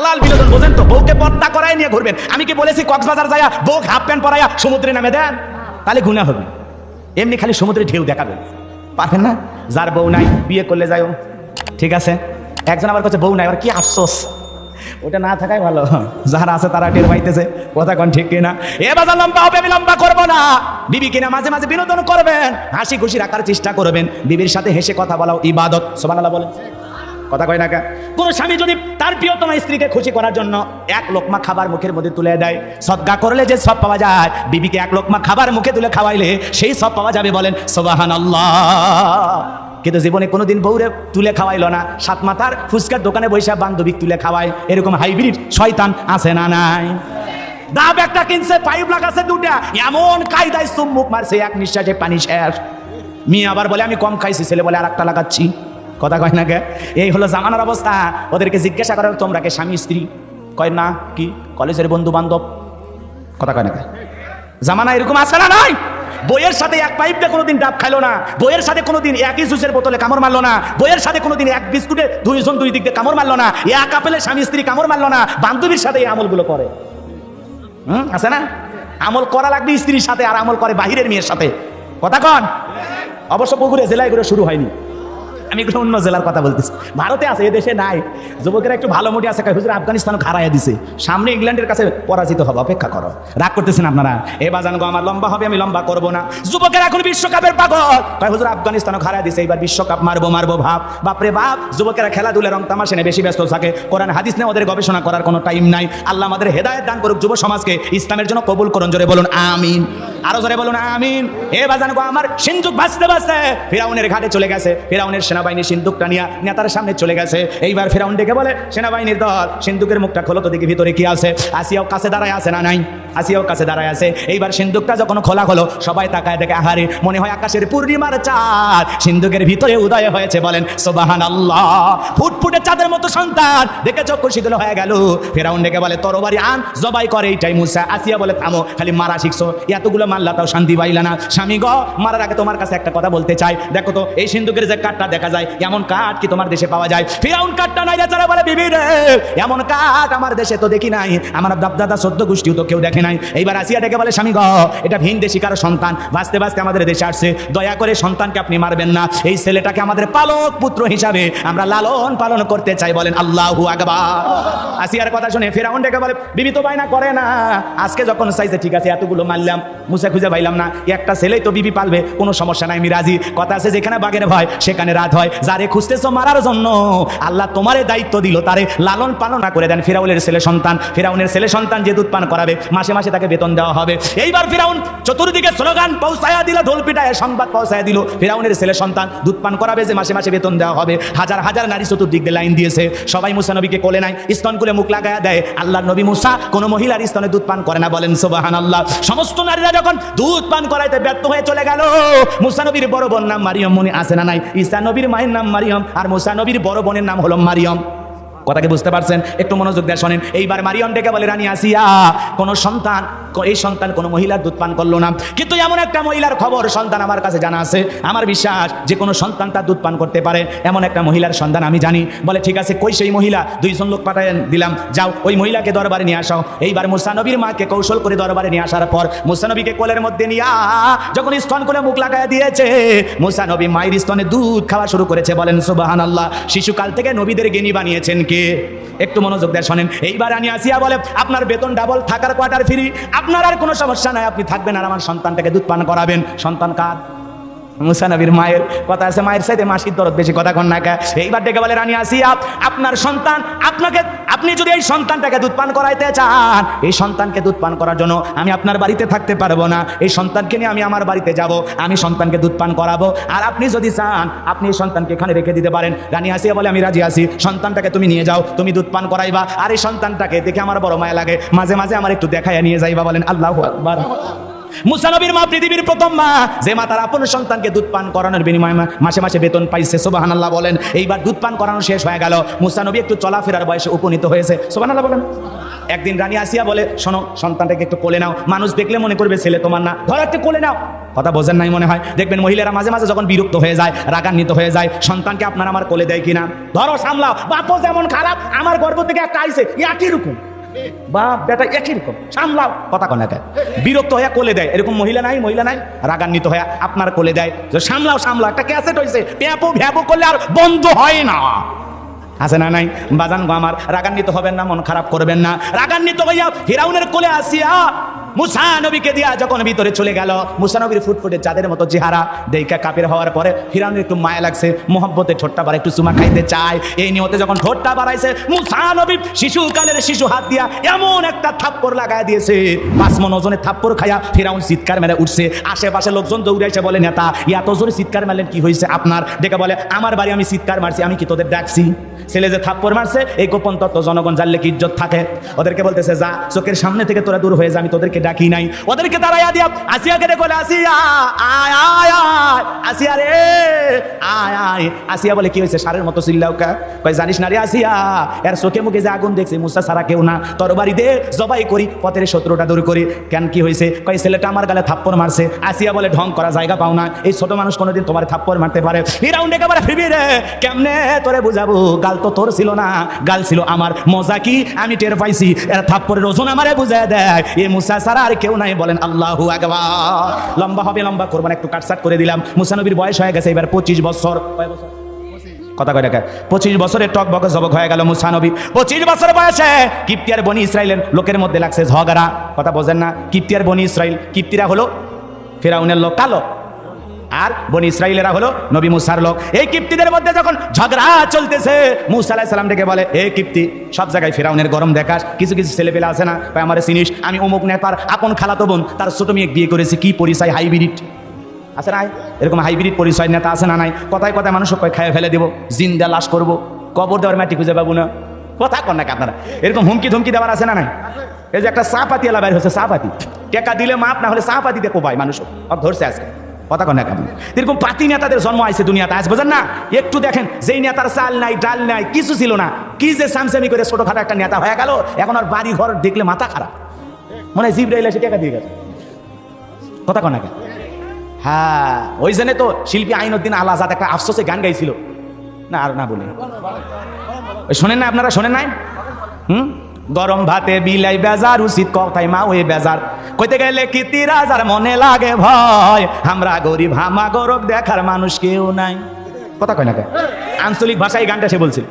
হালাল বিনোদন বোঝেন তো? বউকে পর্দা করাই নিয়ে ঘুরবেন। আমি কি বলেছি, কক্সবাজার যাইয়া বউ হাফ প্যান্ট পরাইয়া সমুদ্রে নামে দেন? তাহলে গুণা হবে। এমনি খালি সমুদ্রে ঢেউ দেখাবেন। পারবেন না? যার বউ নাই, বিয়ে করলে যাও ঠিক আছে? একজন আবার কাছে বউ নাই, আবার কি আফসোস? ওটা না থাকাই ভালো। যারা আছে তারা টের পাইতেছে। কথা কোন ঠিক কিনা? এ বাজার লম্বা হবে, আমি লম্বা করব না। বিবি কিনা মাঝে মাঝে বিনোদন করবেন। হাসি খুশি রাখার চেষ্টা করবেন। বিবির সাথে হেসে কথা বলাও ইবাদত। সোবানাল্লাহ বলেন। কথা কয় না কে? কোন স্বামী যদি তার প্রিয়তমা স্ত্রীকে খুশি করার জন্য এক লোকমা খাবার মুখের মধ্যে তুলে দেয়, সদ্গা করলে যে সব পাওয়া যায়, বিবিকে এক লোকমা খাবার মুখে তুলে খাওয়াইলে সেই সব পাওয়া যাবে বলেন সোবাহান কিন্তু জীবনে কোনোদিন বউরে তুলে খাওয়াইলো না। সাত মাথার ফুচকার দোকানে বৈশা বান্ধবী তুলে খাওয়ায়। এরকম হাইব্রিড শয়তান আছে না নাই? দাব একটা কিনছে, পাইপ লাগাছে দুটা। এমন কায়দায় চুম্বুক মারছে, এক নিঃশ্বাসে পানি শেষ। মেয়ে আবার বলে, আমি কম খাইছি। ছেলে বলে আর একটা লাগাচ্ছি। কথা কয় না কে? এই হলো জামানার অবস্থা। ওদেরকে জিজ্ঞাসা করো, তোমরা কে স্বামী, স্ত্রী? কয় না, কি? কলেজের বন্ধু বান্ধব কথা কয় না কে? জামানা এরকম আছে না নাই? বইয়ের সাথে এক পাইপ দিয়ে কোনোদিন ডাব খাইলো না। বইয়ের সাথে কোনোদিন একই জুসের বোতলে কামড় মারলো না। বইয়ের সাথে কোনোদিন এক বিস্কুটে দুইজন দুই দিক দিয়ে কামড় মারলো না। এক আপেলে স্বামী, স্ত্রী কামড় মারলো না। বান্ধবীর সাথে এই আমলগুলো করে। হুম, আছে না? আমল করা লাগবে স্ত্রীর সাথে আর আমল করে বাহিরের মেয়ের সাথে। কথা কন? অবশ্য পুকুরে জেলায় এগুলো শুরু হয়নি। আমি এগুলো অন্য জেলার কথা বলতেছি। ভারতে আছে, এ দেশে নাই। যুবকেরা একটু ভালো মোটি আছে হুজুর আফগানিস্তান খারাইয়া দিছে। সামনে ইংল্যান্ডের কাছে পরাজিত হবে, অপেক্ষা করো। রাগ করতেছেন আপনারা? এ বাজান গো, আমার লম্বা হবে, আমি লম্বা করব না। যুবকেরা এখন বিশ্বকাপের পাগল। কয়, হুজুর, আফগানিস্তানও খারাই দিছে এবার বিশ্বকাপ মারবো মারবো, ভাব। বাপরে বাপ, যুবকেরা খেলাধুলা রং তামাশা নিয়ে বেশি ব্যস্ত থাকে। কোরআন, হাদিস নিয়ে ওদের গবেষণা করার কোনো টাইম নাই। আল্লাহ আমাদের হেদায়েত দান করুক, যুব সমাজকে ইসলামের জন্য কবুল করুন। জোরে বলুন, আমিন। আরও জোরে বলুন, আমিন। এ বাজান গো, আমার সিন্ধুক ভাসতে ভাসতে ফিরাউনের ঘাটে চলে গেছে। ফিরাউনের সেনাবাহিনী সিন্ধুকটা নিয়ে নেতার সামনে চলে গেছে। এইবার ফিরাউন ডেকে বলে, সেনাবাহিনীর দল, সিন্ধুকের মুখটা খোলো তো দেখি ভিতরে কি আছে। আসিয়াও কাছে দাঁড়ায় আছে না নাই? আসিয়াও কাছে দাঁড়ায় আছে। এইবার সিন্ধুকটা যখন খোলা হলো, সবাই তাকায় দেখে, আহারে, মনে হয় আকাশের পূর্ণিমার চাঁদ। সিন্ধুকের ভিতরে উদয় হয়েছে বলেন সোবাহান আল্লাহ ফুটফুটে চাঁদের মতো সন্তান। দেখে চক্ষু শীতল হয়ে গেল। ফেরাউন ডেকে বলে, তরবারি আন, জবাই করে এইটাই মুসা। আসিয়া বলে, থামো, খালি মারা শিখছো। এতগুলো মারলা তাও শান্তি পাইলা না। স্বামী গ, মারার আগে তোমার কাছে একটা কথা বলতে চাই। দেখো তো, এই সিন্ধুকের যে কাঠটা দেখা যায়, এমন কাঠ কি তোমার দেশে পাওয়া যায়? ফিরাউন কাঠটা নাই যারা বলে, বিবি রে, এমন কাঠ আমার দেশে তো দেখি নাই। আমার দাদা সদ্য গোষ্ঠীও তো কেউ দেখে নাই। এইবার আসিয়া ডেকে বলে, স্বামী গ, এটা ভিন দেশি কারও সন্তান। বাঁচতে বাঁচতে আমাদের দেশে আসছে। দয়া করে সন্তানকে আপনি মারবেন না। এই ছেলেটাকে আমাদের পালক পুত্র হিসাবে আমরা লালন পালন করতে চাই। বলেন, আল্লাহু আকবার। আসিয়ার কথা শুনে ফেরাউন ডেকে বলে, বিবি তো বাইনা করে না। আজকে যখন চাইছে, ঠিক আছে, এতগুলো মারলাম, মুছে খুঁজে পাইলাম না। একটা ছেলেই তো বিবি পালবে, কোনো সমস্যা নাই আমি রাজি কথা আছে যেখানে বাঘের ভয়, সেখানে রাত হয়। যারে খুঁজতেছো মারার জন্য। আল্লাহ তোমারে দায়িত্ব দিল, তারে লালন পালন করে দেন ফিরাউনের ছেলে সন্তান। ফিরাউনের ছেলে সন্তান যে দুধ পান করাবে, মাসে মাসে তাকে বেতন দেওয়া হবে। এইবার ফিরাউন চতুর্দিকে স্লোগান পৌঁছায়া দিল ঢোল পিটায় সংবাদ পৌঁছায়া দিল। ফিরাউনের ছেলে সন্তান দুধ পান করাবে যে মাসে মাসে বেতন দেওয়া হবে। হাজার হাজার নারী চতুর্দিক দিয়ে লাইন দিয়েছে। সবাই মুসা নবীকে কোলে নাই স্তন করে মুখ লাগায়া দেয়। আল্লাহ নবী মুসা কোনো মহিলার স্তনে দুধ পান করে না, বলেন সোবাহান আল্লাহ সমস্ত নারীরা যখন দুধ পান করাইতে ব্যর্থ হয়ে চলে গেল, মুসা নবীর বড় বোন নাম মারিয়ম মনে আছে না নাই? ঈসা নবীর মায়ের নাম মারিয়াম আর মুসা নবীর বড় বোনের নাম হলো মারিয়ম। কথাকে বুঝতে পারছেন? একটু মনোযোগ দিয়ে শোনেন। এইবার মারিয়ম ডেকে বলে, রানী আসিয়া, কোন সন্তান, এই সন্তান কোনো মহিলার দুধ পান করল না। কিন্তু এমন একটা মহিলার খবর সন্তান আমার কাছে জানা আছে। আমার বিশ্বাস যে কোনো সন্তান তার দুধ পান করতে পারে। এমন একটা মহিলার সন্তান আমি জানি। বলে, ঠিক আছে, কই সেই মহিলা? দুইজন লোক পাঠায় দিলাম। যাও, ওই মহিলাকে দরবারে নিয়ে আসাও এইবার মুসানবীর মাকে কৌশল করে দরবারে নিয়ে আসার পর মুসানবীকে কোলের মধ্যে নিয়ে যখন স্তন করে মুখ লাগায় দিয়েছে মুসানবী মায়ের স্তনে দুধ খাওয়া শুরু করেছে। বলেন সুবাহান আল্লাহ শিশুকাল থেকে নবীদের জ্ঞানী বানিয়েছেন কে? একটু মনোযোগ দেয় শোনেন। এইবার আমি আসিয়া বলে, আপনার বেতন ডাবল থাকার কোয়ার্টার ফ্রি আপনার আর কোনো সমস্যা নাই, আপনি থাকবেন আর আমার সন্তানটাকে দুধ পান করাবেন। সন্তান কার? মুসা নবীর মায়ের কথা আছে, মায়ের সাথে মাসির দরদ বেশি, কথা কন না। এইবার ডেকে বলে, রানী আসিয়া, আপনার সন্তান, আপনাকে, আপনি যদি এই সন্তানটাকে দুধ পান করাইতে চান, এই সন্তানকে দুধ পান করার জন্য আমি আপনার বাড়িতে থাকতে পারব না। এই সন্তানকে নিয়ে আমি আমার বাড়িতে যাব, আমি সন্তানকে দুধ পান করাবো। আর আপনি যদি চান, আপনি এই সন্তানকে এখানে রেখে দিতে পারেন। রানী আসিয়া বলে, আমি রাজি আছি, সন্তানটাকে তুমি নিয়ে যাও, তুমি দুধ পান করাইবা। আর এই সন্তানটাকে দেখে আমার বড় মায়া লাগে, মাঝে মাঝে আমার একটু দেখাইয়া নিয়ে যাইবা বলেন, আল্লাহ আকবার। মুসানবীর মা, পৃথিবীর প্রথম মা, যে মা তার আপন সন্তানকে দুধ পান করানোর বিনিময়ে মাসে মাসে বেতন পাইছে, সোবাহানাল্লাহ বলেন। এইবার দুধ পান করানো শেষ হয়ে গেল। মুসানবী একটু চলাফেরার বয়সে উপনীত হয়েছে। সোবাহানাল্লাহ বলেন। একদিন রানী আসিয়া বলে, শোনো, সন্তানটাকে একটু কোলে নাও। মানুষ দেখলে মনে করবে ছেলে তোমার না। ধরো একটু কোলে নাও। কথা বোঝেন নাই মনে হয়। দেখবেন মহিলারা মাঝে মাঝে যখন বিরক্ত হয়ে যায়, রাগান্বিত হয়ে যায়, সন্তানকে আপনার আমার কোলে দেয় কিনা? ধরো সামলাও। বাপও যেমন খারাপ, আমার গর্ভ থেকে একটা আইসে একই রকম। বাপ বেটা একই রকম, সামলাও, কথা কনে? বিরক্ত হয়ে কোলে দেয়, এরকম মহিলা নাই মহিলা নাই, রাগান্বিত হয়ে আপনার কোলে দেয়, যে সামলাও সামলাও, একটা ক্যাসেট হয়েছে প্যাপো ভ্যাপো করলে আর বন্ধ হয় না। আছে না নাই? বাজান গো আমার, রাগান্বিত হবেন না, মন খারাপ করবেন না। রাগান্বিত হইয়া হিরাউনের কোলে আসিয়া মুসা নবীকে দিয়া যখন ভিতরে চলে গেল, মুসা নবীর ফুটফুটে চাঁদের মতো চেহারা দেখা কাপের হওয়ার পরে ফিরাউনের একটু মায়া লাগছে, মোহব্বতে ঠোঁটটা বাড়া একটু চুমা খাইতে চায়। এই নিয়তে যখন ঠোঁটটা বাড়াইছে, মুসা নবী শিশুকালের শিশু হাত দিয়া এমন একটা থাপ্পড় লাগায় দিয়েছে। পাঁচ মন ওজনের থাপ্পড় খাইয়া ফিরাউন চিৎকার মেরে উঠছে। আশেপাশে লোকজন দৌড়ে এসে বলে, নেতা এত জোরে চিৎকার মারলেন, কি হয়েছে আপনার? দেখে বলে, আমার বাড়ি আমি চিৎকার মারছি, আমি কি তোদের ডাকছি? ছেলে যে থাপ্পড় মারছে, এই গোপন তত্ত্ব জনগণ জানলে কি ইজ্জত থাকে? ওদেরকে বলতেছে, যা, চোখের সামনে থেকে তোরা দূর হয়ে যা, আমি তোদেরকে ডাকি নাই। ওদেরকে দাঁড়াইয়া দিয়া আসিয়াকে বলে আসিয়া, আয় আয় আয়, আসিয়া রে, আয় আয়। আসিয়া বলে, কি হয়েছে সারের মতো চিল্লাও কা? কয় জানিস না রে, আসিয়া, এর চোখে মুখে যে আগুন দেখছে, মুসা সারা কেউ না। তোর বাড়ি দে জবাই করি, পথের শত্রুটা দূর করি। কেন কি হয়েছে কয় ছেলেটা আমার গালে থাপ্পড় মারছে। আসিয়া বলে, ঢং করা জায়গা পাও না। এই ছোট মানুষ কোনোদিন তোমার থাপ্পড় মারতে পারে। ফিরাউন ডেকে বলে ফিরবি রে, কেমনে তোরে বুঝাবো? গাল তো তোর ছিল না, গাল ছিল আমার। মজা কি? আমি টের পাইছি, এর থাপ্পড়ের ওজন আমারে বুঝায় দেয়। এ মুসা সারা আর কেউ নাই, বলেন আল্লাহু আকবার। লম্বা হবে, লম্বা করবেন একটু কাটসাট করে দিলাম। মুসা নবীর বয়স হয়ে গেছে, এবার পঁচিশ বছর। কথা কয় দেখা পঁচিশ বছরে টক বক জবক হয়ে গেল মুসানবী পঁচিশ বছর বয়সে কিপ্তিয়ার বনি ইসরায়েলের লোকের মধ্যে লাগছে ঝগড়া। কথা বোঝেন না, কিপ্তিয়ার বনি ইসরায়েল কিপ্তিরা হলো ফেরাউনের লোক, কালো। আর বনি ইসরাইলেরা হলো নবী মুসার লোক। এই কিপ্তিদের মধ্যে যখন ঝগড়া চলতেছে, মুসা আলাহ ডেকে বলে এই কিপ্তি, সব জায়গায় ফেরাউনের গরম দেখাস, কিছু কিছু ছেলে পেলে আছে না? ভাই আমার চিনিস, আমি অমুক নেতার আপন খালাতো বোন, তার ছোট মেয়ে বিয়ে করেছি, কি পরিচয় হাইব্রিড? আছে নাই? এরকম হাইব্রিড পরিচয় নেতা আছে না নাই? কথায় কথায় মানুষ কয় খায় ফেলে দেবো, জিন্দা লাশ করব, কবর দেওয়ার মাটি খুঁজে পাবো না। কথা কর না আপনারা এরকম হুমকি ধমকি দেওয়ার আছে না নাই? এই যে একটা চা পাতি এলা বাইর হচ্ছে চা পাতি টেকা দিলে মাপ না হলে চা পাতি দেখো ভাই মানুষ ধরছে আজকে। কথা কন না কেমন এরকম পাতি নেতাদের জন্ম আইছে দুনিয়াতে, আজ বোঝেন না? একটু দেখেন, যেই নেতার চাল নাই, ডাল নাই, কিছু ছিল না, কি যে সামসামি করে ছোটখাটো একটা নেতা হয়ে গেল, এখন আর বাড়ি ঘর দেখলে মাথা খারাপ। মনে হয় জিব্রাইল এসে টাকা দিয়ে গেছে। কথা কন হ্যাঁ ওই জন্য তো শিল্পী আইনুদ্দিন আল আজাদ একটা আফসোসে গান গাইছিল। না, আর না বলি। শোনেন না আপনারা, শোনেন নাই? হুম? গরম ভাতে বিলাই বেজার, উচিত কথাই মা ওই বেজার। কইতে গেলে কি তিরাজার মনে লাগে ভয়? আমরা গরিব, হামা গরব দেখার মানুষ কেউ নাই। কথা কয় না? আঞ্চলিক ভাষায় গানটা সে বলছিল।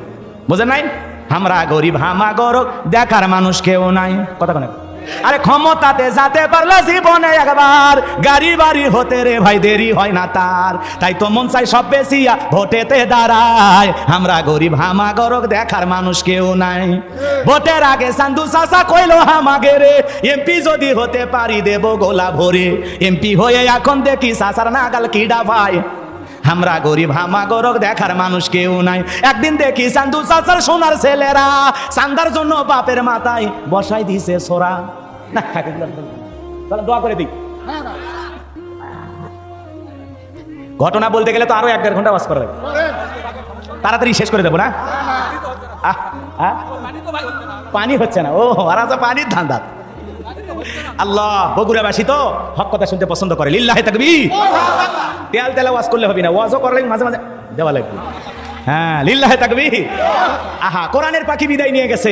বোঝেন নাই? আমরা গরিব, হামা গরব দেখার মানুষ কেউ নাই। কথা কয় না? আরে ক্ষমতাতে যাতে পারলে জীবনে একবার, গাড়ি বাড়ি হতে রে ভাই দেরি হয় না তার। তাই তো মন চাই সব বেশিয়া ভোটেতে দাঁড়ায়। আমরা গরিব হামা গরক দেখার মানুষ কেউ নাই। ভোটের আগে সান্দু চাষা কইলো হামাগে রে, এমপি যদি হতে পারি দেব গোলা ভরে। এমপি হয়ে এখন দেখি চাষার নাগাল কিডা ভাই। আমরা গরিব হামা গরক দেখার মানুষ কেউ নাই। একদিন দেখি চান্দু চাচার সোনার ছেলেরা চান্দার জন্য বাপের মাথায় বসাই দিছে সোরা। না দোয়া করে দিই ঘটনা বলতে গেলে তো আরও এক দেড় ঘণ্টা বাস করা তাড়াতাড়ি শেষ করে দেবো না? পানি হচ্ছে না ও আর পানির ধান্দা আল্লাহ বগুড়াবাসী তো হক কথা শুনতে পছন্দ করে লিল্লাহে থাকবি তেল তেলা ওয়াজ করলে হবে না ওয়াজও করলে মাঝে মাঝে দেওয়া লাগবে হ্যাঁ লিল্লাহে থাকবি আহা কোরআনের পাখি বিদায় নিয়ে গেছে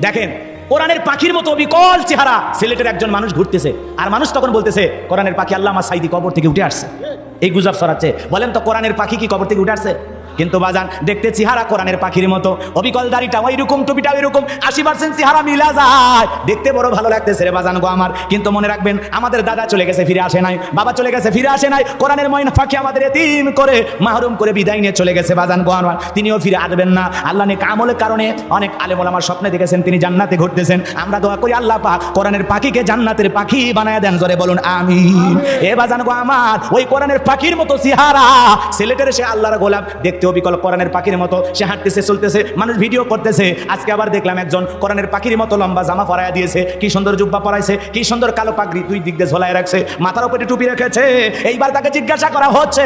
দেখেন কোরআনের পাখির মতো বিকল চেহারা। সিলেটের একজন মানুষ ঘুরতেছে, আর মানুষ তখন বলতেছে, কোরআনের পাখি আল্লাহ সাইদি কবর থেকে উঠে আসছে। এই গুজব সরাচ্ছে বলেন তো, কোরআনের পাখি কি কবর থেকে উঠে আসছে? কিন্তু বাজান, দেখতে চেহারা কোরআনের পাখির মতো। অবিকল দাড়িটা ওই রকম টুপিটা ওই রকম আশি পার্সেন্ট চেহারা মিলা যায়। দেখতে বড় ভালো লাগতেছে রে বাজান গো আমার। কিন্তু মনে রাখবেন, আমাদের দাদা চলে গেছে, ফিরে আসে নাই, বাবা চলে গেছে, ফিরে আসে নাই। কোরআনের ময়না পাখি আমাদের এতিম করে, মাহরুম করে বিদায় নিয়ে চলে গেছে বাজান গো আমার। তিনিও ফিরে আসবেন না। আল্লাহ নেক আমলের কারণে অনেক আলেমল আমার স্বপ্নে দেখেছেন, তিনি জান্নাতে ঘুরতেছেন। আমরা দোয়া করি আল্লাহ পাক কোরআনের পাখিকে জান্নাতের পাখি বানায় দেন, জোরে বলুন আমি এ বাজান গো আমার, ওই কোরআনের পাখির মতো চেহারা। সিলেটের সে আল্লাহর গোলাম দেখতেও বিকল কোরআনের পাখির মতো, সে হাঁটতেছে, চলতেছে, মানুষ ভিডিও করতেছে। আজকে আবার দেখলাম একজন কোরআনের পাখির মতো লম্বা জামা পরাইয়া দিয়েছে, কি সুন্দর জুব্বা পরাইছে, কি সুন্দর কালো পাগড়ি দুই দিক দিয়ে ঝোলায় রাখছে, মাথার উপরে টুপি রেখেছে। এইবার তাকে জিজ্ঞাসা করা হচ্ছে,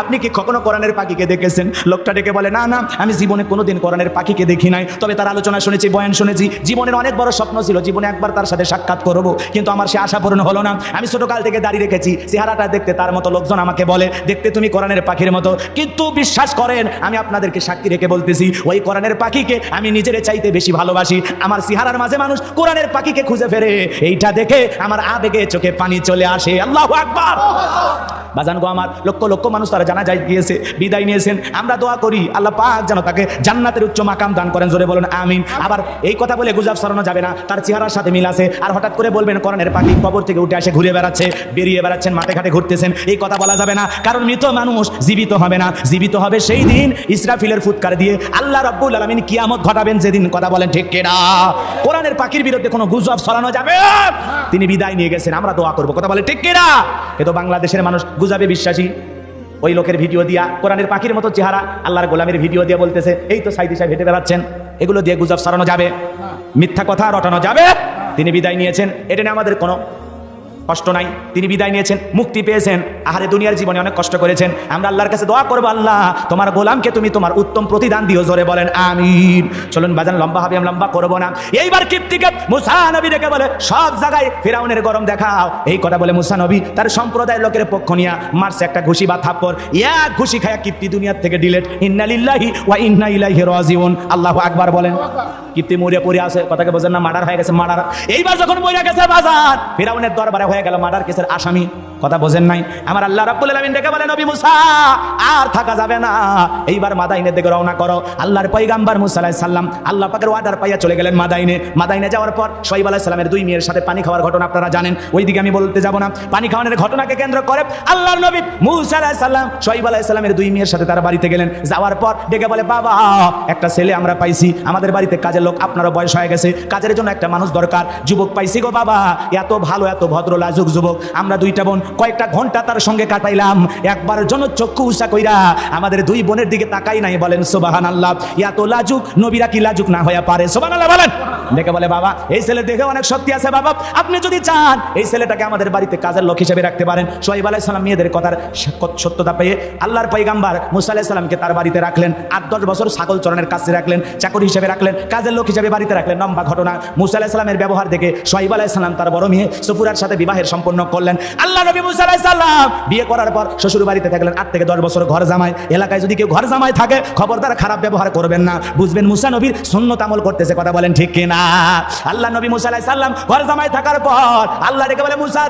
আপনি কি কখনো কোরআনের পাখিকে দেখেছেন? লোকটা ডেকে বলে, না না, আমি জীবনে কোনোদিন কোরআনের পাখিকে দেখি নাই। তবে তার আলোচনা শুনেছি, বয়ান শুনেছি। জীবনের অনেক বড় স্বপ্ন ছিল, জীবনে একবার তার সাথে সাক্ষাৎ করব, কিন্তু আমার সে আশা পূরণ হলো না। আমি ছোটকাল থেকে দাঁড়িয়ে রেখেছি, চেহারাটা দেখতে তার মতো লোকজন আমাকে বলে, দেখতে তুমি কোরআনের পাখির মতো। কিন্তু বিশ্বাস করেন আমি আপনাদেরকে সাক্ষী রেখে বলতেছি, ওই কোরআনের পাখিকে আমি নিজের চাইতে বেশি ভালোবাসি। আমার চেহারার মাঝে মানুষ কোরআনের পাখিকে খুঁজে ফেরে। এইটা দেখে আমার আবেগে চোখে পানি চলে আসে। আল্লাহ আকবার! বাজান গো আমার, লক্ষ লক্ষ মানুষ তারা জানা যায় গিয়েছে, বিদায় নিয়েছেন। আমরা দোয়া করি, আল্লাহ পাক যেন তাকে জান্নাতের উচ্চ মাকাম দান করেন। জোরে বলেন, আমিন। আবার এই কথা বলে গুজাব সরানো যাবে না। তার চেহারার সাথে মিল আছে। আর হঠাৎ করে বলবেন, কোরআনের পাখি কবর থেকে উঠে আসে, ঘুরে বেড়াচ্ছে, বেরিয়ে বেড়াচ্ছেন, মাঠে ঘাটে ঘুরতেছেন। এই কথা বলা যাবে না। কারণ মৃত মানুষ জীবিত হবে না। জীবিত হবে সেই দিন ইসরাফিলের ফুৎকার দিয়ে আল্লাহ রব্বুল আলমিন কিয়ামত ঘটাবেন যেদিন, কথা বলেন ঠিক কেনা? কোরআনের পাখির বিরুদ্ধে কোনো গুজব সরানো যাবে? তিনি বিদায় নিয়ে গেছেন, আমরা দোয়া করব, কথা বলে ঠিক কেনা? তো বাংলাদেশের মানুষ গুজাবে বিশ্বাসী। ওই লোকের ভিডিও দিয়া, কোরআনের পাখির মতো চেহারা, আল্লাহর গোলামের ভিডিও দিয়ে বলতেছে, এই তো সাইদি সাহেব হেঁটে বেড়াচ্ছেন, এগুলো দিয়ে গুজব সরানো যাবে, মিথ্যা কথা রটানো যাবে। তিনি বিদায় নিয়েছেন, এটা নিয়ে আমাদের কোনো কষ্ট নাই। তিনি বিদায় নিয়েছেন, মুক্তি পেয়েছেন। আহারে দুনিয়ার জীবনে অনেক কষ্ট করেছেন। আমরা আল্লাহর কাছে দোয়া করব, আল্লাহ। তোমার গোলামকে তুমি তোমার উত্তম প্রতিদান দিও, জোরে বলেন, আমিন। চলুন, বাজান, লম্বা হবে, আমি লম্বা করব না। এইবার কীর্তিকে মুসা ডেকে বলে, সব জায়গায় ফেরাউনের গরম দেখাও। এই কথা বলে মুসা তার সম্প্রদায়ের লোকের পক্ষ নিয়ে মারছে একটা ঘুষি বা থাপ্পড়। এক ঘুষি খায়া কীর্তি দুনিয়ার থেকে ডিলেট ইন্নালিল্লাহি ওয়া ইন্না ইলাইহি রাজিউন। আল্লাহু আকবার বলেন। কীর্তি মরিয়া পড়ে আছে। কথাকে বোঝেন না, মার্ডার হয়ে গেছে, মার্ডার। এইবার যখন মরিয়া গেছে বাজার, ফেরাউনের দরবারে হয়ে গেল মার্ডার কেসের আসামি। কথা বোঝেন নাই? আমার আল্লাহ রাব্বুল আলামিন ডেকে বলেন, নবী মুসা, আর থাকা যাবে না। এইবার মাদাইনের দিকে রওনা করো। আল্লাহর পয়গাম্বার মুসা আলাইহিস সালাম আল্লাহ পাকের ওয়ার্ডার পাইয়া চলে গেলেন মাদাইনে। মাদাইনে যাওয়ার পর শহীদ আলাইহিস সালামের দুই মেয়ের সাথে পানি খাওয়ার ঘটনা আপনারা জানেন। ওইদিকে আমি বলতে যাব না। পানি খাওয়ানোর ঘটনাকে কেন্দ্র করে আল্লাহর নবী মুসা আলাইহিস সালাম শহীদ আলাইহিস সালামের দুই মেয়ের সাথে তার বাড়িতে গেলেন। যাওয়ার পর ডেকে বলে, বাবা, একটা ছেলে আমরা পাইছি। আমাদের বাড়িতে কাজের লোক আপনারও বয়স হয়ে গেছে। কাজের জন্য একটা মানুষ দরকার। যুবক পাইছি গো বাবা। এত ভালো, এত ভদ্র, লাজুক যুবক। আমরা দুইটা বোন কয়েকটা ঘণ্টা তার সঙ্গে কাটাইলাম। একবার জন্য চক্ষু উষা কইরা আমাদের দুই বোনের দিকে তাকাই নাই, বলেন সোবাহান আল্লাহ এত লাজুক, নবীরা কি লাজুক না হয়ে পারে? সোবান আল্লাহ বলেন। দেখে বলে, বাবা, এই ছেলে দেখে অনেক শক্তি আছে, বাবা। আপনি যদি চান, এই ছেলেটাকে আমাদের বাড়িতে কাজের লোক হিসেবে রাখতে পারেন। সোহাইব আলাইহিস সালাম মেয়েদের কথার সত্যতা পেয়ে আল্লাহর পৈগাম্বার মুসা আলাইহিস সালামকে তার বাড়িতে রাখলেন। আট দশ বছর ছাগল চরণের কাছে রাখলেন, চাকরি হিসেবে রাখলেন, কাজের লোক হিসেবে বাড়িতে রাখলেন। লম্বা ঘটনা, মুসা আলাইহিস সালামের ব্যবহার দেখে সোহাইব আলাইহিস সালাম তার বড় মেয়ে সফুরার সাথে বিবাহের সম্পন্ন করলেন। আল্লাহ নবী বিয়ে করার পর শ্বশুর বাড়িতে থাকলেন। আট থেকে দশ বছর ঘর জামাই। এলাকায় যদি কেউ ঘর জামাই থাকে, খবরদার খারাপ ব্যবহার করবেন না। বুঝবেন মুসা নবীর সুন্নত আমল করতেছে, কথা বলেন ঠিক কিনা? আল্লাহ নবী মুসা আলাইহিস ঘর জামাই থাকার পর আল্লাহ ডেকে বলে, মুসা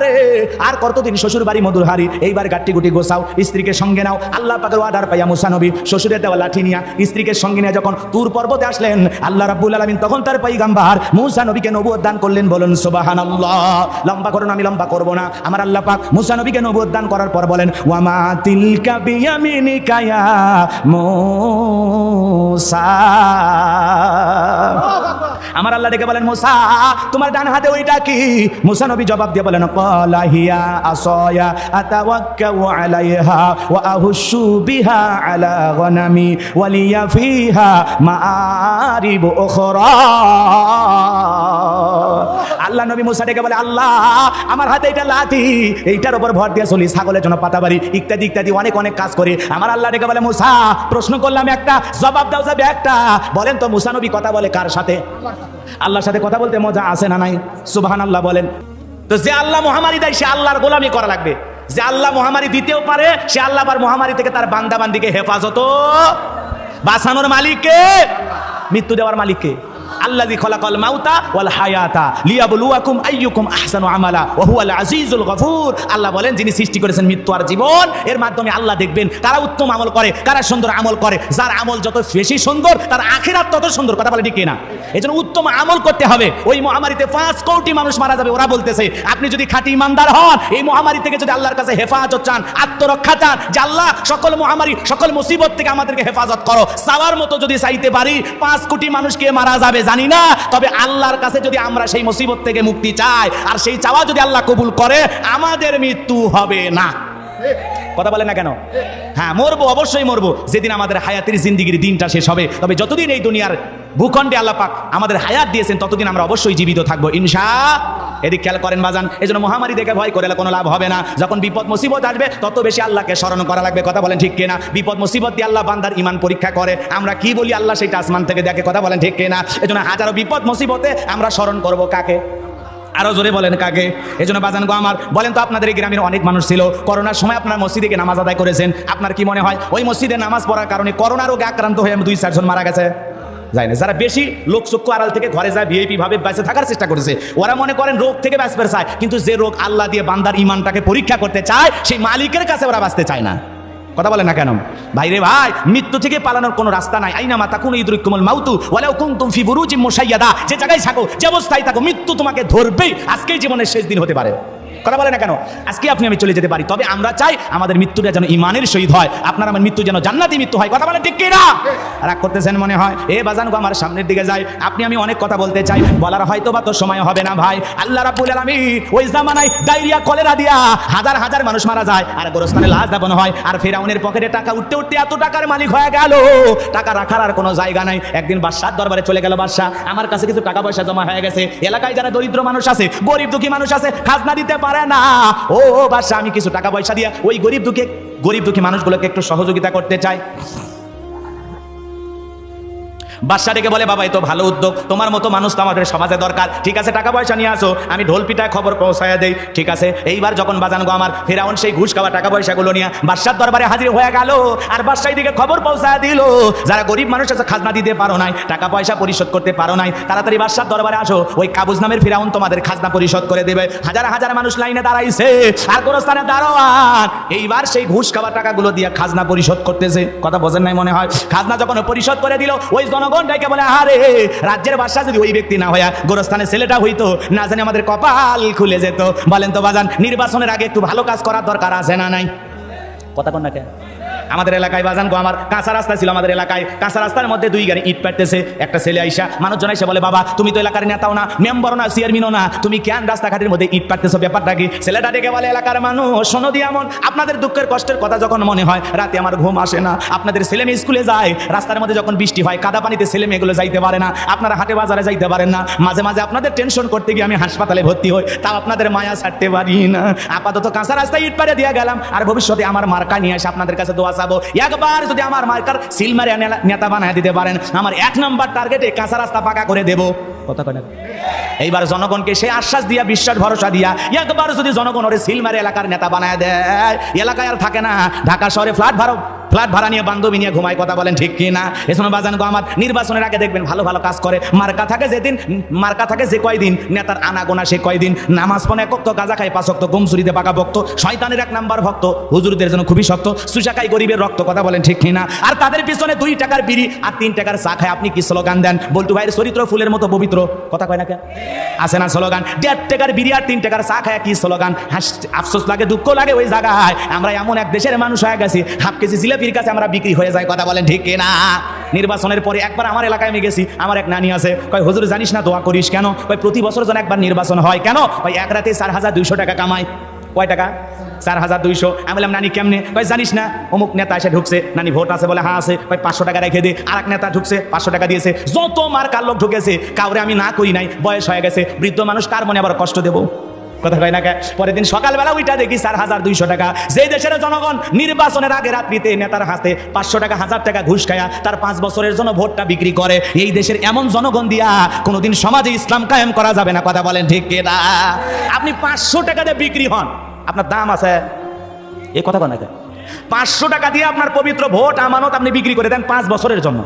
আর কতদিন শ্বশুর বাড়ি মধুর হারি এইবার গাট্টি গুটি গোসাও স্ত্রীকে সঙ্গে নাও। আল্লাহ পাকের অর্ডার পাইয়া মুসা নবী শ্বশুরের দেওয়া লাঠি নিয়া স্ত্রীকে সঙ্গে নিয়ে যখন তুর পর্বতে আসলেন, আল্লাহ রাব্বুল আলামিন তখন তার পৈগাম্বার মুসা নবীকে নবুয়ত দান করলেন বলুন সুবহানাল্লাহ, লম্বা করুন আমি লম্বা করব না। আমার আল্লাহ পাক মুসা নবীকে নবুয়ত দান করার পর বলেন, ওয়ামা তিলকা বিয়ামিনিকা ইয়া মুসা। আমার আল্লাহ ডেকে বলেন, মুসা, তোমার ডান হাতে ওইটা কি? মুসা নবী জবাব দিয়ে বলেন ক্বালা হিয়া আসয়া আতাওয়াক্কাউ আলাইহা ওয়া আহুশু বিহা আলা গনামি ওয়া লিয়া ফিহা মাআরিব উখরা। আল্লাহ নবী মুসা ডেকে বলে, আল্লাহ, আমার হাতে এটা লাঠি এইটার উপর ভর দিয়ে চলি, ছাগলের জন্য পাতাবাড়ি, ইত্যাদি ইত্যাদি, অনেক অনেক কাজ করে। আমার আল্লাহ ডেকে বলে, মুসা, প্রশ্ন করলাম একটা, জবাব দাও যাবে একটা। বলেন তো, মুসা নবী কথা বলে কার সাথে? আল্লাহর সাথে কথা বলতে মজা আছে না নাই? সুবহান আল্লাহ বলেন। তো যে আল্লাহ মহামারী দেয়, সে আল্লাহর গোলামি করা লাগবে। যে আল্লাহ মহামারী দিতেও পারে, সে আল্লাহ আবার মহামারী থেকে তার বান্দা বান্দিকে হেফাজত। বাঁচানোর মালিককে, মৃত্যু দেওয়ার মালিককে। মাউতা ওয়াল হায়াতা লিয়াবলুয়াকুম আইয়ুকুম আহসানু আমালা ওয়া হুয়াল আজিজুল গফুর। আল্লাহ বলেন, যিনি সৃষ্টি করেছেন মৃত্যু আর জীবন, এর মাধ্যমে আল্লাহ দেখবেন কারা উত্তম আমল করে, কারা সুন্দর আমল করে, যার আমল যত বেশি সুন্দর, তার আখিরাত তত সুন্দর। কথা বলে ঠিক না উত্তম আমল করতে হবে। ওই মহামারীতে কোটি মানুষ মারা যাবে, ওরা বলতেছে, আপনি যদি খাঁটি ইমানদার হন, এই মহামারী থেকে যদি আল্লাহর কাছে হেফাজত চান, আত্মরক্ষা চান, যে আল্লাহ সকল মহামারী, সকল মুসিবত থেকে আমাদেরকে হেফাজত করো চাওয়ার মতো যদি চাইতে পারি, পাঁচ কোটি মানুষকে মারা যাবে। জানি না? তবে আল্লাহর কাছে যদি আমরা সেই মুসিবত থেকে মুক্তি চাই, আর সেই চাওয়া যদি আল্লাহ কবুল করে, আমাদের মৃত্যু হবে না। কথা বলে না কেন? হ্যাঁ মরবো, অবশ্যই মরবো। যেদিন আমাদের হায়াতের জিন্দিগির দিনটা শেষ হবে, তবে যতদিন এই দুনিয়ার ভূখণ্ডে আল্লাহ পাক আমাদের হায়াত দিয়েছেন, ততদিন আমরা অবশ্যই জীবিত থাকব, ইনশা। এদিক খেয়াল করেন বাজান এই জন্য মহামারী দেখে ভয় করে কোনো লাভ হবে না। যখন বিপদ, মুসিবত আসবে, তত বেশি আল্লাহকে স্মরণ করা লাগবে, কথা বলেন ঠিক কিনা? বিপদ, মুসিবত দিয়ে আল্লাহ বান্দার ইমান পরীক্ষা করে। আমরা কি বলি আল্লাহ সেটা আসমান থেকে দেখে, কথা বলেন ঠিক কিনা? এই জন্য হাজারো বিপদ, মুসিবতে আমরা স্মরণ করব কাকে? আরও জোরে বলেন কাকে? এই জন্য বাজান গো আমার, বলেন তো আপনাদের এই গ্রামের অনেক মানুষ ছিল, করোনার সময় আপনার মসজিদে গিয়ে নামাজ আদায় করেছেন, আপনার কি মনে হয়? ওই মসজিদে নামাজ পড়ার কারণে করোনা রোগে আক্রান্ত হয়ে দুই চারজন মারা গেছে। যায় না, যারা বেশি লোকচক্ষু আড়াল থেকে ঘরে যায় ভিআইপি ভাবে বেঁচে থাকার চেষ্টা করেছে, ওরা মনে করেন রোগ থেকে বাঁচতে চায়, কিন্তু যে রোগ আল্লাহ দিয়ে বান্দার ইমানটাকে পরীক্ষা করতে চায়, সেই মালিকের কাছে ওরা বাঁচতে চায় না। কথা বলে না কেন? ভাই রে ভাই, মৃত্যু থেকে পালানোর কোনো রাস্তা নাই। আইনা মাতা কোন ইদুরিকুমুল মাউতু বলে ওয়ালাউ কুনতুম ফি মশাইয়া মুশাইয়াদা। যে জায়গায় থাকো, যে অবস্থায় থাকো, মৃত্যু তোমাকে ধরবেই। আজকেই জীবনের শেষ দিন হতে পারে। কথা বলে না কেন? আজকে আপনি আমি চলে যেতে পারি। তবে আমরা চাই আমাদের মৃত্যুটা যেন ইমানের সহিত হয়। আপনার আমার মৃত্যু যেন জান্নাতি মৃত্যু হয়। কথা বলে ঠিক কিনা? রাগ করতেছেন মনে হয়? এ বাজান গো, আমার সামনের দিকে যাই। আপনি আমি অনেক কথা বলতে চাই। বলার হয়তো বা তো সময় হবে না ভাই। আল্লাহ রাব্বুল আলামিন ওই জামানায় ডায়রিয়া, কলেরা দিয়া হাজার হাজার মানুষ মারা যায়। আর গোরস্থানে লাশ দাপন হয়। আর ফেরাউনের পকেটে টাকা উঠতে উঠতে এত টাকার মালিক হয়ে গেল। টাকা রাখার আর কোনো জায়গা নাই। একদিন বাদশার দরবারে চলে গেল বাদশাহ। আমার কাছে কিছু টাকা পয়সা জমা হয়ে গেছে। এলাকায় যারা দরিদ্র মানুষ আছে, গরিব দুঃখী মানুষ আছে, খাজনা দিতে পারে না। ও বাসা আমি কিছু টাকা পয়সা দিয়ে ওই গরিব দুঃখে গরিব দুঃখী মানুষগুলোকে একটু সহযোগিতা করতে চাই। বাদশা ডেকে বলে, বাবা, এ তো ভালো উদ্যোগ। তোমার মতো মানুষ তো আমাদের সমাজে দরকার। ঠিক আছে টাকা পয়সা নিয়ে আসো। আমি ঢোল পিটায় খবর পৌঁছায় দেই। ঠিক আছে, এইবার যখন বাজান গো আমার ফেরাউন, সেই ঘুষ খাওয়া টাকা পয়সাগুলো নিয়ে বাদশার দরবারে হাজির হয়ে গেল। আর বাদশাহ দিকে খবর পৌঁছায় দিল। যারা গরিব মানুষ আছে, খাজনা দিতে পারো নাই টাকা পয়সা পরিশোধ করতে পারো নাই। তাড়াতাড়ি বাদশার দরবারে আসো। ওই কাবুজ নামের ফেরাউন তোমাদের খাজনা পরিশোধ করে দেবে। হাজার হাজার মানুষ লাইনে দাঁড়াইছে। আর কোন স্থানে দাঁড়ান এইবার সেই ঘুষ খাওয়া টাকাগুলো দিয়ে খাজনা পরিশোধ করতেছে। কথা বোঝেন নাই মনে হয়? খাজনা যখন পরিশোধ করে দিল, ওই জনগণ ডাইকে বলে আরে রাজ্যের বাদশা যদি ওই ব্যক্তি না হইয়া গোরস্থানের ছেলেটা হইতো, না জানি আমাদের কপাল খুলে যেত। বলেন তো, বাজান, নির্বাচনের আগে একটু ভালো কাজ করার দরকার আছে না নাই? কথা কন না কে আমাদের এলাকায় বাজান গো আমার কাঁচা রাস্তা ছিল আমাদের এলাকায়। কাঁচা রাস্তার মধ্যে দুই গাড়ি ইট পাড়তেছে, একটা ছেলে আইসা, মানুষজন এসে বলে, বাবা, তুমি তো এলাকার নেতাও না, মেম্বারও না, চেয়ারম্যানও না, তুমি কেন রাস্তাঘাটের মধ্যে ইট পাড়তেছো? ব্যাপারটা কি? ছেলেটা ডেকে বলে, এলাকার মানুষ, শোনো দিয়ে এমন আপনাদের দুঃখের কষ্টের কথা যখন মনে হয়, রাতে আমার ঘুম আসে না, আপনাদের ছেলে মেয়ে স্কুলে যায়, রাস্তার মধ্যে যখন বৃষ্টি হয়, কাদা পানিতে ছেলে মেয়েগুলো যাইতে পারে না, আপনারা হাটে বাজারে যাইতে পারেন না, মাঝে মাঝে আপনাদের টেনশন করতে গিয়ে আমি হাসপাতালে ভর্তি হই, তাও আপনাদের মায়া ছাড়তে পারি না। আপাতত কাঁচা রাস্তায় ইট পাড়ে দিয়ে গেলাম, আর ভবিষ্যতে আমার মার্কা নিয়ে এসে আপনাদের কাছে দোয়া চাবো একবার যদি আমার মার্কার সিল মারে নেতা বানায় দিতে পারেন, আমার এক নম্বর টার্গেটে কাঁচা রাস্তা পাকা করে দেবো। কথা কয় এইবার জনগণকে সে আশ্বাস দিয়া, বিশ্বাস, ভরসা দিয়া, একবার যদি জনগণ ওরে সিল মারে এলাকার নেতা বানায় দেয় এলাকায় আর থাকে না। ঢাকা শহরে ফ্ল্যাট ভাড়া ফ্ল্যাট ভাড়া নিয়ে বান্ধবী নিয়ে ঘুমায়, কথা বলেন ঠিক কি না এসব বাজান গো আমার, নির্বাচনের আগে দেখবেন ভালো ভালো কাজ করে। মার্কা থাকে যেদিন, মার্কা থাকে যে কয়দিন, নেতার আনাগোনা সে কয়দিন। নামাজ পনে একক তো গাজা খায় পাঁচক তো গুমসুরিতে পাকা ভক্ত। শয়তানের এক নাম্বার ভক্ত, হুজুরদের জন্য খুবই শক্ত। সুশাকাই গরিবের রক্ত, কথা বলেন ঠিক কি না আর তাদের পিছনে দুই টাকার বিড়ি আর তিন টাকার চা খায়। আপনি কি স্লোগান দেন? বল্টু ভাইয়ের চরিত্র ফুলের মতো পবিত্র। কথা কয় না কেন? আছে না স্লোগান? দেড় টাকার বিড়ি আর তিন টাকার চা খায়, কি স্লোগান? হাস, আফসোস লাগে, দুঃখ লাগে ওই জায়গায়। আমরা এমন এক দেশের মানুষ হয়ে গেছি, হাফ কেজি জিলাপির কাছে আমরা বিক্রি হয়ে যায়, কথা বলেন ঠিক না নির্বাচনের পরে একবার আমার এলাকায় আমি গেছি, আমার এক নানি আছে, কয়, হুজুর, জানিস না দোয়া করিস কেন? কয়, প্রতি বছর যেন একবার নির্বাচন হয়, কেন? কয়, এক রাতে চার হাজার দুইশো টাকা কামায় কয়, টাকা? চার হাজার দুইশো। আমি বললাম, নানি, কেমনে? কয়, জানিস না, অমুক নেতা এসে ঢুকছে। নানি, ভোট আছে? বলে হ্যাঁ আছে। কয়, পাঁচশো টাকা রেখে দে। আর এক নেতা ঢুকছে, পাঁচশো টাকা দিয়েছে। যত মার কার লোক ঢুকেছে, কাউরে আমি না করি নাই, বয়স হয়ে গেছে, বৃদ্ধ মানুষ কার মনে আবার কষ্ট দেবো? কথা কয় না পরের দিন সকালবেলা ওইটা দেখি চার হাজার দুইশো টাকা। যে দেশের জনগণ নির্বাচনের আগে রাত্রিতে নেতার হাতে পাঁচশো টাকা, হাজার টাকা ঘুষ খায়া তার পাঁচ বছরের জন্য ভোটটা বিক্রি করে, এই দেশের এমন জনগণ দিয়া কোনোদিন সমাজে ইসলাম কায়েম করা যাবে না। কথা বলেন ঠিক না আপনি পাঁচশো টাকা দিয়ে বিক্রি হন। আপনার দাম আছে? এই কথা কেন? পাঁচশো টাকা দিয়ে আপনার পবিত্র ভোট, আমানত আপনি বিক্রি করে দেন পাঁচ বছরের জন্য।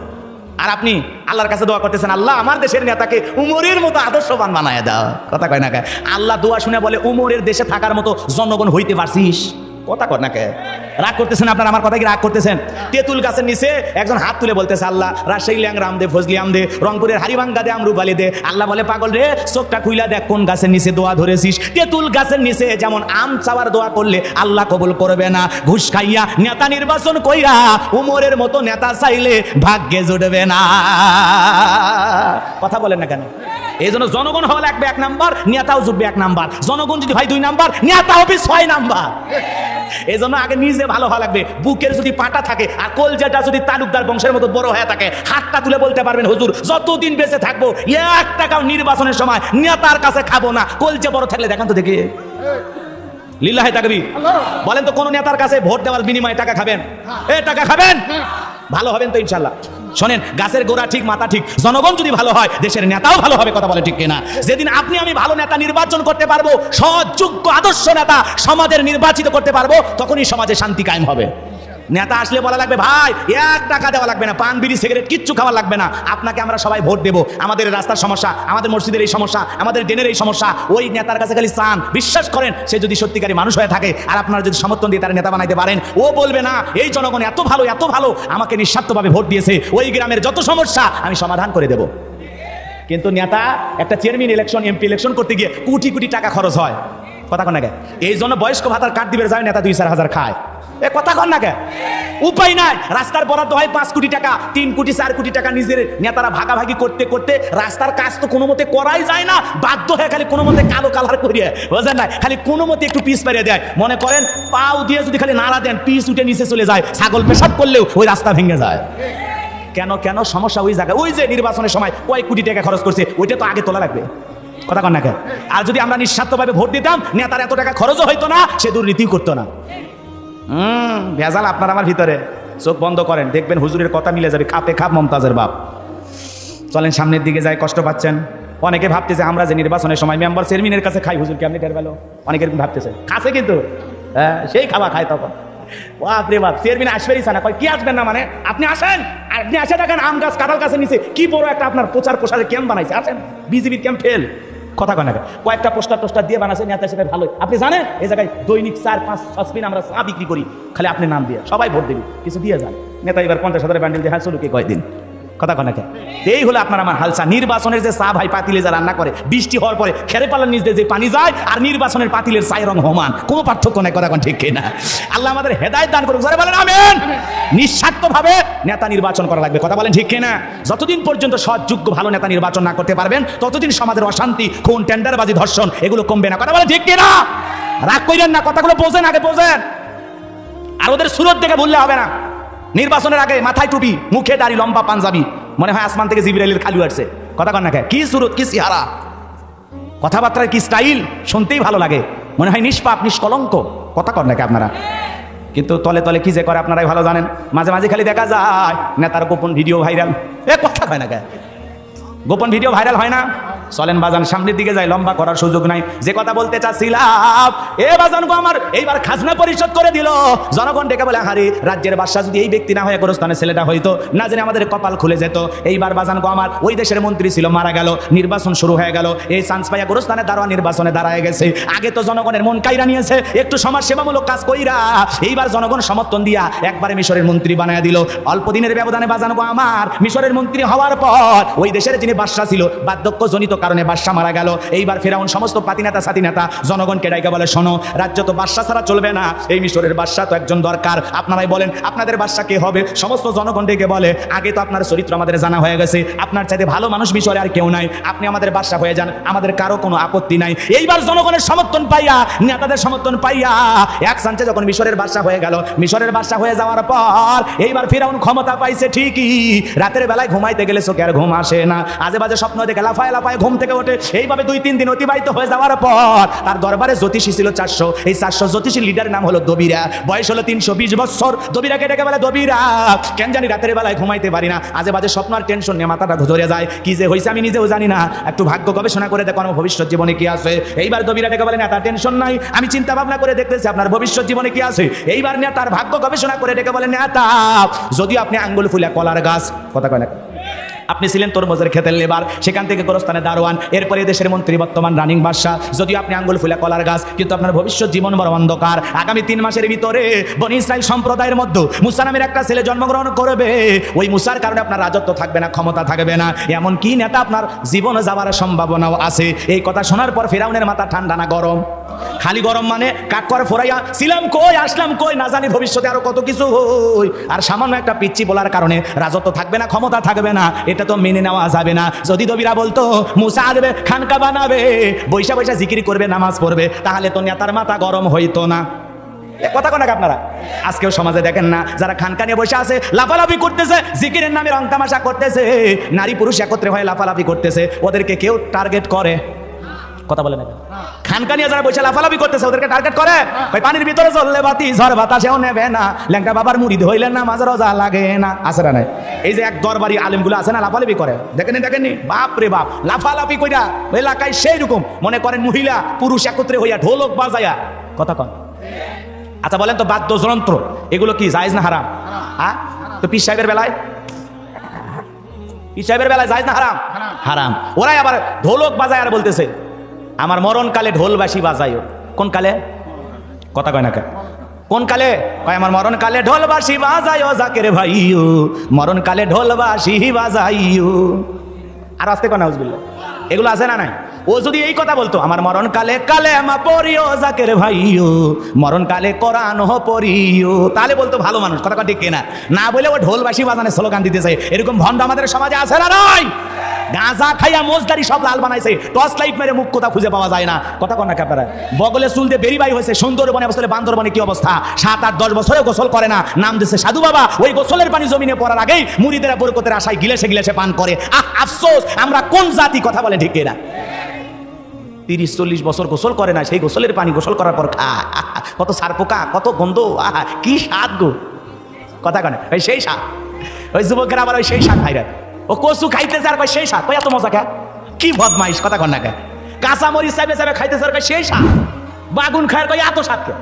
আর আপনি আল্লাহর কাছে দোয়া করতেছেন, আল্লাহ, আমার দেশের নেতাকে উমরের মতো আদর্শবান বানায় দাও। কথা কয় না কে? আল্লাহ দোয়া শুনে বলে, উমরের দেশে থাকার মতো জনগণ হইতে পারছিস? কথা কয় না কে রাগ করতেছেন, আপনার আমার কথা কি রাগ করতেছেন? তেঁতুল গাছের নিচে একজন হাত তুলে বলতেছে, আল্লাহ, রাজশাহী ল্যাং রাম দে ফজলি আম দে, রংপুরের হারিবাঙ্গা দে, আমরু বালি দে। আল্লাহ বলে, পাগল রে, চোখটা খুইলা দেখ, কোন গাছের নিচে দোয়া ধরেছিস? তেঁতুল গাছের নিচে যেমন আম চাওয়ার দোয়া করলে আল্লাহ কবুল করবে না। ঘুষ খাইয়া নেতা নির্বাচন কইরা উমরের মতো নেতা চাইলে ভাগ্যে জুটবে না। কথা বলেন না কেন? এই জন্য জনগণ হওয়া লাগবে এক নাম্বার, নেতাও জুটবে এক নাম্বার। জনগণ যদি হয় দুই নাম্বার, নেতা হবে ছয় নাম্বার। এই জন্য আগে নিজে ভালো হওয়া লাগবে। বুকের যদি পাটা থাকে আর কলজাটা যদি তালুকদার বংশের মতো বড় হয়ে থাকে হাতটা তুলে বলতে পারবেন হুজুর যতদিন বেঁচে থাকব এক টাকাও নির্বাচনের সময় নেতার কাছে খাব না। কলজা বড় থাকলে দেখান তো দেখি। লিল্লাহে তাকবি বলেন তো কোন নেতার কাছে ভোট দেওয়ার বিনিময়ে টাকা খাবেন? এ টাকা খাবেন? ভালো হবেন তো ইনশাল্লাহ। শোনেন, গাছের গোড়া ঠিক, মাথা ঠিক, জনগণ যদি ভালো হয়, দেশের নেতাও ভালো হবে, কথা বলে ঠিক কিনা। যেদিন আপনি আমি ভালো নেতা নির্বাচন করতে পারব সৎযোগ্য আদর্শ নেতা সমাজের নির্বাচিত করতে পারব, তখনই সমাজে শান্তি কায়েম হবে। নেতা আসলে বলা লাগবে, ভাই, এক টাকা দেওয়া লাগবে না, পান, বিড়ি, সিগারেট, কিচ্ছু খাওয়া লাগবে না। আপনাকে আমরা সবাই ভোট দেবো। আমাদের রাস্তার সমস্যা, আমাদের মসজিদের এই সমস্যা, আমাদের ড্রেনের এই সমস্যা, ওই নেতার কাছে খালি চান। বিশ্বাস করেন, সে যদি সত্যিকারী মানুষ হয়ে থাকে আর আপনারা যদি সমর্থন দিয়ে তার নেতা বানাইতে পারেন, ও বলবে না, এই জনগণ এত ভালো এত ভালো, আমাকে নিঃস্বার্থভাবে ভোট দিয়েছে, ওই গ্রামের যত সমস্যা, আমি সমাধান করে দেবো। কিন্তু নেতা, একটা চেয়ারম্যান ইলেকশন, এমপি ইলেকশন করতে গিয়ে কোটি কোটি টাকা খরচ হয়। কথা কন এই জন্য বয়স্ক ভাতার কার্ড দিবে যায় নেতা দুই চার হাজার খায়। এ কথা কন না কে? উপায় নাই। রাস্তার বরাদ্দ হয় পাঁচ কোটি টাকা, তিন কোটি, চার কোটি টাকা নিজের নেতারা ভাগাভাগি করতে করতে রাস্তার কাজ তো কোনো মতে করাই যায় না, বাধ্য হয়ে খালি কোনো মতে কালো কালার করিয়ে, বুঝলেন না? খালি কোনো মতে একটু পিস পারিয়ে দেয়। মনে করেন, পাও দিয়ে যদি খালি নাড়া দেন, পিস উঠে নিচে চলে যায়, ছাগল পেশাব করলেও ওই রাস্তা ভেঙে যায়। কেন কেন? সমস্যা ওই জায়গায়। ওই যে নির্বাচনের সময় কয়েক কোটি টাকা খরচ করছে, ওইটা তো আগে তোলা লাগবে। কথা কন না কেন? আর যদি আমরা নিঃস্বার্থভাবে ভোট দিতাম, নেতার এত টাকা খরচও হইতো না, সে দুর্নীতিও করতো না। হুম, ভেজাল আপনার আমার ভিতরে। চোখ বন্ধ করেন, দেখবেন হুজুরের কথা মিলে যাবে, খাপে খাপ মমতাজের বাপ। চলেন সামনের দিকে যাই, কষ্ট পাচ্ছেন। অনেকে ভাবতেছে, আমরা যে নির্বাচনের সময় মেম্বার চেয়ারম্যানের কাছে খাই হুজুর কেমনি টের পেল? অনেকে এরকম ভাবতেছে, খাসে কিন্তু? হ্যাঁ সেই খাওয়া খায় তখন। বাপ রে বাপ, চেয়ারম্যান আসবেরই না, কয়, কি আসবেন না মানে? আপনি আসেন, আপনি আসে দেখেন আম গাছ কাঁঠাল গাছের নিচে কি বড় একটা আপনার প্রচার প্রসারের ক্যাম্প বানাইছে, আসেন। বিজেপির ক্যাম্প ফেল। কথা কয় না কয়েকটা পোস্টার টোস্টার দিয়ে বানাচ্ছে নেতা হিসেবে ভালো আপনি জানেন, এই জায়গায় দৈনিক চার, পাঁচ সসপিন আমরা চা বিক্রি করি। খালি আপনি নাম দিয়ে, সবাই ভোট দিবি, কিছু দিয়ে যান। নেতা এবার পঞ্চাশ হাজার ব্যান্ডেল দিয়ে হ্যাঁ চলুকে কয়দিন? কথা কয় না কেন? এই হলো আপনার আমার হালসা। নির্বাচনের যে চা ভাই পাতিলে যা রান্না করে, বৃষ্টি হওয়ার পরে খেরে পালার নিচ দিয়ে যে পানি যায়, আর নির্বাচনের পাতিলের চাই রং হমান কোনো পার্থক্য নাই, কথা কোন ঠিক কিনা আল্লাহ আমাদের হেদায়ত দান করুক, জোরে বলেন আমেন। নিঃস্বার্থভাবে নেতা নির্বাচন করা লাগবে, কথা বলেন ঠিক কিনা যতদিন পর্যন্ত সৎযোগ্য, ভালো নেতা নির্বাচন না করতে পারবেন, ততদিন সমাজের অশান্তি, খুন, টেন্ডারবাজি, ধর্ষণ, এগুলো কমবে না, কথা বলেন ঠিক কিনা রাগ কইলেন না, কথাগুলো বোঝেন, আগে বোঝেন। আর ওদের সুরত দেখে ভুললে হবে না। নির্বাচনের আগে মাথায় টুপি, মুখে দাড়ি, লম্বা পাঞ্জাবি। মনে হয় আসমান থেকে জিবিরাইলের খালু আসছে। কথা কন না কে? কি সুরত, কি সিহারা কথাবার্তার কি স্টাইল? শুনতেই ভালো লাগে। মনে হয় নিষ্পাপ, নিষ্কলঙ্ক। কথা কর নাকি আপনারা? কিন্তু তলে তলে কি যে করে আপনারাই ভালো জানেন? মাঝে মাঝে খালি দেখা যায়। নেতার গোপন ভিডিও ভাইরাল। এ, কথা হয় না কে? গোপন ভিডিও ভাইরাল হয় না? চলেন বাজান, সামনের দিকে যাই, লম্বা করার সুযোগ নাই। যে কথা বলতে চাচ্ছিলাম, এ বাজান গো আমার, এইবার খাজনা পরিশোধ করে দিল। জনগণ ডেকে বলে হারে রাজ্যের বাদশা যদি এই ব্যক্তি না হয়ে, গোরস্থানের ছেলেটা হইতো না জানি আমাদের কপাল খুলে যেত। এইবার বাজান গো আমার, ওই দেশের মন্ত্রী ছিল, মারা গেল, নির্বাচন শুরু হয়ে গেল। এই চান্স পাইয়া গোরস্থানে দাঁড়াওয়া নির্বাচনে দাঁড়ায় গেছে। আগে তো জনগণের মন কাইরা নিয়েছে, একটু সমাজ সেবামূলক কাজ কইরা। এইবার জনগণ সমর্থন দিয়া একবারে মিশরের মন্ত্রী বানায় দিল। অল্প দিনের ব্যবধানে বাজান গো আমার, মিশরের মন্ত্রী হওয়ার পর, ওই দেশের যিনি বাদশা ছিল বার্ধক্য জনিত কারণে বাদশা মারা গেল। এইবার ফেরাউন সমস্ত পাতিনেতা সাথীনেতা জনগণকে ডাইকা বলে, শোনো, রাজ্য তো বাদশা ছাড়া চলবে না। এই মিশরের বাদশা তো একজন দরকার। আপনারাই বলেন, আপনাদের বাদশা কে হবে? সমস্ত জনগণ ডেকে বলে, আগে তো আপনার চরিত্র আমাদের জানা হয়ে গেছে। আপনার চাইতে ভালো মানুষ মিশরে আর কেউ নাই। আপনি আমাদের বাদশা হয়ে যান। আমাদের কারও কোনো আপত্তি নাই। এইবার জনগণের সমর্থন পাইয়া, নেতাদের সমর্থন পাইয়া, এক সাঞ্চে যখন মিশরের বাদশা হয়ে গেল, মিশরের বাদশা হয়ে যাওয়ার পর এইবার ফেরাউন ক্ষমতা পাইছে ঠিকই। রাতের বেলায় ঘুমাইতে গেলে চোখে আর ঘুম আসে না। আজে বাজে স্বপ্ন দেখে লাফায় লাফায় ঘুম থেকে ওঠে এইভাবে দুই, তিন দিন অতিবাহিত হয়ে যাওয়ার পর তার দরবারে জ্যোতিষী ছিল চারশো। এই চারশো জ্যোতিষী লিডারের নাম হলো দবিরা। বয়স হলো তিনশো বিশ বছর দবিরাকে ডেকে বলে, দবিরা, কেন জানি রাতের বেলায় ঘুমাইতে পারি না। আজে বাজে স্বপ্ন আর টেনশন নিয়ে মাথাটা ধরে যায়। কি যে হয়েছে আমি নিজেও জানি না। একটু ভাগ্য গবেষণা করে দেখো আমার ভবিষ্যৎ জীবনে কি আছে। এইবার দবিরা ডেকে বলে, না, তার টেনশন নাই। আমি চিন্তা ভাবনা করে দেখতেছি আপনার ভবিষ্যৎ জীবনে কি আছে। এইবার নিয়ে তার ভাগ্য গবেষণা করে ডেকে বলে নেতা যদিও আপনি আঙ্গুল ফুলে কলার গাছ। কথা কয় না। আপনি ছিলেন তরমুজের খেতের লেবার সেখান থেকে গোরস্থানে দারোয়ান, এরপরে দেশের মন্ত্রী বর্তমান রানিং বাদশাহ। যদিও আপনি আঙ্গুল ফুলা কলার গাছ, কিন্তু আপনার ভবিষ্যৎ জীবন বড় অন্ধকার। আগামী তিন মাসের ভিতরে বনি ইসরাইল সম্প্রদায়ের মধ্যে মুসা নামের একটা ছেলে জন্মগ্রহণ করবে। ওই মুসার কারণে আপনার রাজত্ব থাকবে না, ক্ষমতা থাকবে না। এমন কি নেতা আপনার জীবনে যাওয়ার সম্ভাবনাও আছে। এই কথা শোনার পর ফেরাউনের মাথা ঠান্ডা না গরম। খালি গরম মানে কাকর ফোরাইয়া, ছিলাম কই, আসলাম কই, না জানি ভবিষ্যতে আরও কত কিছু হই। আর সামান্য একটা পিচ্ছি বলার কারণে রাজত্ব থাকবে না, ক্ষমতা থাকবে না। এটা তো মেনে নেওয়া যাবে না। যদি দবিরা বলতো, মুসা আসবে খানকা বানাবে, বৈশা বৈশা জিকির করবে, নামাজ পড়বে, তাহলে তো নেতার মাথা গরম হইতো না। কথা কোন আপনারা? আজকেও সমাজে দেখেন না, যারা খানকা নিয়ে বসে আছে, লাফালাফি করতেছে, জিকিরের নামে রং তামাশা করতেছে, নারী পুরুষ একত্রে হয়ে লাফালাফি করতেছে, ওদেরকে কেউ টার্গেট করে। কথা বলে না কেন? খানকা নিয়ে যারা বসে লাফালাফি করতেছে ওদেরকে টার্গেট করে। ওই পানির ভিতরে চললে বাতি ঝড় বাতাসেও নেবে না। ল্যাংটা বাবার মুড়ি ধইলে না মাঝে রোজা লাগে না। আছে না নাই? এই যে এক দরবারি আলেমগুলো আছে না লাফালাফি করে। দেখেনি দেখেননি বাপ রে বাপ লাফালাফি কইরা এলাকায় সেই রকম মনে করেন মহিলা পুরুষ একত্রে হইয়া ঢোলক বাজায়া। কথা কন। আচ্ছা বলেন তো বাদ্যযন্ত্র এগুলো কি জায়েজ না হারাম? হ্যাঁ তো পীর সাহেবের বেলায়? পীর সাহেবের বেলায় জায়েজ না হারাম। হারাম। ওরাই আবার ঢোলক বাজায় আর বলতেছে। আমার মরণকালে ঢোলবাসী বাজাইও কোন কালে? কথা কয় না কে? কোন কালে? কয়, আমার মরণকালে ঢোলবাসী বাজাইও জাকের ভাইও মরণকালে ঢোলবাসী বাজাইও আর আসতে কোন নাউজবিল্লাহ এগুলো আছে না নাই? ও যদি এই কথা বলতো, আমার মরণকালে কালে আমা পড়িও জাকের ভাইও মরণকালে কোরআন পড়িও। তাহলে বলতো ভালো মানুষ, কথা কথা ঠিক কিনা? না বলে ও ঢোলবাসী বাজানে স্লোগান দিতে চাই এরকম ভণ্ড আমাদের সমাজে আছে না নয় গাঁজা খাইয়া মোজদারি সব লাল বানাইছে। টর্চ লাইট মেরে মুখ কোথা খুঁজে পাওয়া যায় না। কথা কন না বগলে চুল দিয়ে বেরিবাই হয়েছে, সুন্দরবনে বসলে বান্দরবনে কি অবস্থা? সাত আট দশ বছরে গোসল করে না। নাম দিচ্ছে সাধু বাবা। ওই গোসলের পানি জমিনে পড়ার আগেই মুড়িদেরা বরকতের আশায় গিলেসে গিলেসে পান করে। আহ, আফসোস, আমরা কোন জাতি? কথা বলে ঠিক এরা। তিরিশ চল্লিশ বছর গোসল করে না, সেই গোসলের পানি গোসল করার পর খা। কত সার পোকা, কত গন্ধ। আহা, কি স্বাদ গো। কথা কনে ওই সেই স্বাদ। ওই যুবকেরা আবার ওই সেই স্বাদ খাই ও কচু খাইতেছে আর সেই কই এত মজা খা কি বদমাইশ, কথা কন্যা খা কাঁচামরিচ কাঁচা মরিচ চাইবে চাইবে খাইতেছে আর সেই স্বাদ। বাগুন খায় এত স্বাদ কে?